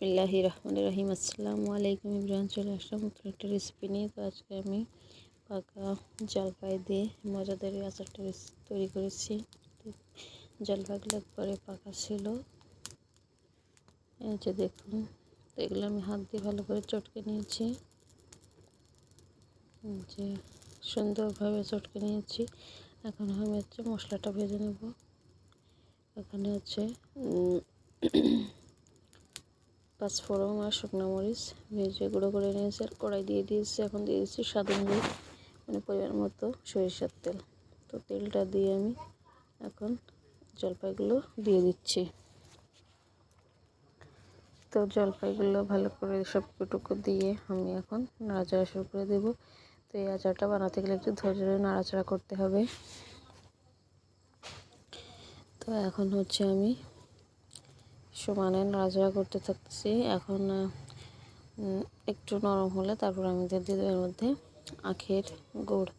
বিসমিল্লাহি রহমান রহিম। আসসালামু আলাইকুম ইব্রাহিম চলে আসলাম একটা রেসিপি নিয়ে। তো আজকে আমি পাকা জলপাই দিয়ে মজাদার আচারটা তৈরি করেছি। জলপাইগুলো একবারে পাকা ছিল। যে দেখুন, তো এগুলো আমি হাত দিয়ে ভালো করে চটকে নিয়েছি। যে সুন্দরভাবে চটকে নিয়েছি। এখন আমি হচ্ছে মশলাটা ভেজে নেব। এখানে হচ্ছে পাঁচফোড়ন আর শুকনো মরিচ ভেজে গুঁড়ো করে নিয়েছি আর কড়াই দিয়ে দিয়েছি। এখন দিয়ে দিচ্ছি সাদন গুঁড়ো মানে পরিমাণ মতো সরিষার তেল। তো তেলটা দিয়ে আমি এখন জলপাইগুলো দিয়ে দিচ্ছি। তো জলপাইগুলো ভালো করে সব টুকু দিয়ে আমি এখন নাড়াচাড়া শুরু করে দেব। তো এই আচারটা বানাতে গেলে একটু ধৈর্য ধরে নাড়াচাড়া করতে হবে। তো এখন হচ্ছে আমি সমানে নাড়াচাড়া করতে থাকতেছি। এখন একটু নরম হলে তারপর আমি দিয়ে দিয়ে এর মধ্যে আখের গুড়।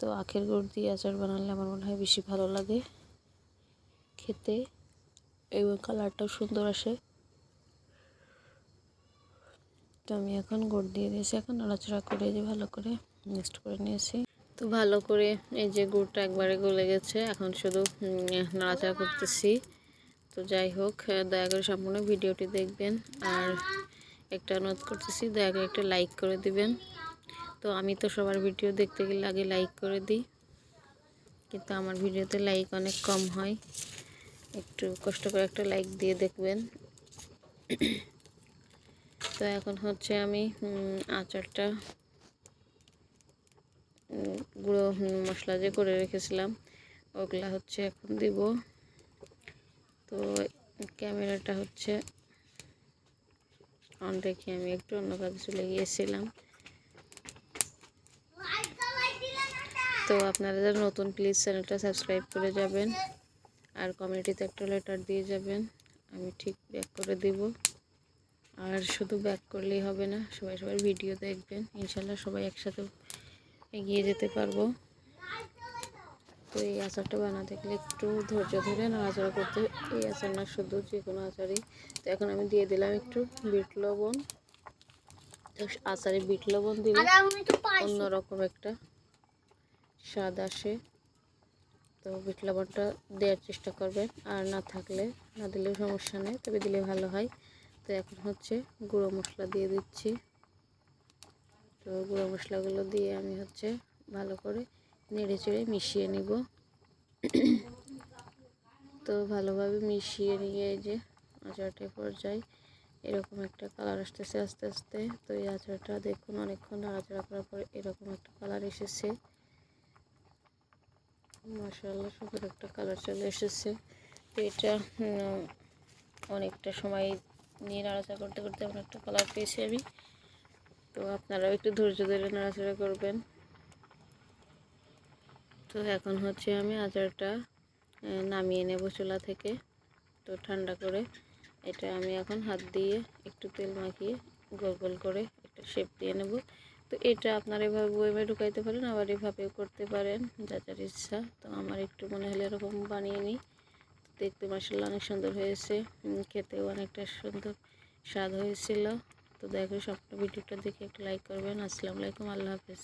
তো আখের গুড় দিয়ে আচার বানালে আমার মনে হয় বেশি ভালো লাগে খেতে এবং কালারটাও সুন্দর আসে। তো আমি এখন গুড় দিয়ে দিয়েছি। এখন নাড়াচাড়া করে যে ভালো করে মিক্সড করে নিয়েছি। তো ভালো করে এই যে গুড়টা একবারে গলে গেছে। এখন শুধু নাড়াচাড়া করতেছি। তো যাই হোক দয়া করে সম্পূর্ণ ভিডিওটি দেখবেন। আর একটা অনুরোধ করতেছি, দয়া করে একটা লাইক করে দিবেন। তো আমি তো সবার ভিডিও দেখতে গেলে আগে লাইক করে দিই। কিন্তু আমার ভিডিওতে লাইক অনেক কম হয়। একটু কষ্ট করে একটা লাইক দিয়ে দেখবেন। তো এখন হচ্ছে আমি আচারটা গুঁড়ো মশলা যে করে রেখেছিলাম, ওগুলা হচ্ছে এখন দিব। তো ক্যামেরাটা হচ্ছে অন রেখে আমি, একটু অন্য কাজে চলে গিয়েছিলাম। তো আপনারা যারা নতুন প্লিজ চ্যানেলটা সাবস্ক্রাইব করে যাবেন। আর কমিউনিটিতে একটা লেটার দিয়ে যাবেন। আমি ঠিক ব্যাক করে দিব। আর শুধু ব্যাক করলেই হবে না, সবাই সবাই ভিডিও দেখবেন। ইনশাল্লাহ সবাই একসাথে এগিয়ে যেতে পারব। তো এই আচারটা বানাতে গেলে একটু ধৈর্য ধরে নাড়াচাড়া করতে এই আচার না শুধু যে কোনো আচারই। তো এখন আমি দিয়ে দিলাম একটু বিট লবণ। তো আচারে বিট লবণ দিলে অন্যরকম একটা স্বাদ আসে। তো বিট লবণটা দেওয়ার চেষ্টা করবেন। আর না থাকলে না দিলেও সমস্যা নেই তবে দিলে ভালো হয়। তো এখন হচ্ছে গুঁড়ো মশলা দিয়ে দিচ্ছি। তো গুঁড়ো মশলাগুলো দিয়ে আমি হচ্ছে ভালো করে নেড়ে চেড়ে মিশিয়ে নিব। তো ভালোভাবে মিশিয়ে নিয়ে যে আচারটা পর্যায়ে এরকম একটা কালার আসতেছে আস্তে আস্তে। তো এই আচারটা দেখুন অনেকক্ষণ নাড়াচাড়া করার পরে এরকম একটা কালার এসেছে। মাসাল্লাহ সুন্দর একটা কালার চলে এসেছে। তো এটা অনেকটা সময় নিয়ে নাড়াচাড়া করতে করতে এমন একটা কালার পেয়েছি আমি। তো আপনারাও একটু ধৈর্য ধরে নাড়াচাড়া করবেন। তো এখন হচ্ছে আমি আচারটা নামিয়ে নেব চুলা থেকে। তো ঠান্ডা করে এটা আমি এখন হাত দিয়ে একটু তেল মাখিয়ে গোল গোল করে একটা শেপ দিয়ে নেব। তো এটা আপনারা এভাবে বইমে ঢুকাইতে পারেন, আবার এভাবেও করতে পারেন, যা যার ইচ্ছা। তো আমার একটু মনে হলে এরকম বানিয়ে নিই। দেখতে মাসাল্লাহ অনেক সুন্দর হয়েছে। খেতেও অনেকটা সুন্দর স্বাদ হয়েছিল। তো দেখো, সবটা ভিডিওটা দেখে একটা লাইক করবেন। আসসালামু আলাইকুম, আল্লাহ হাফেজ।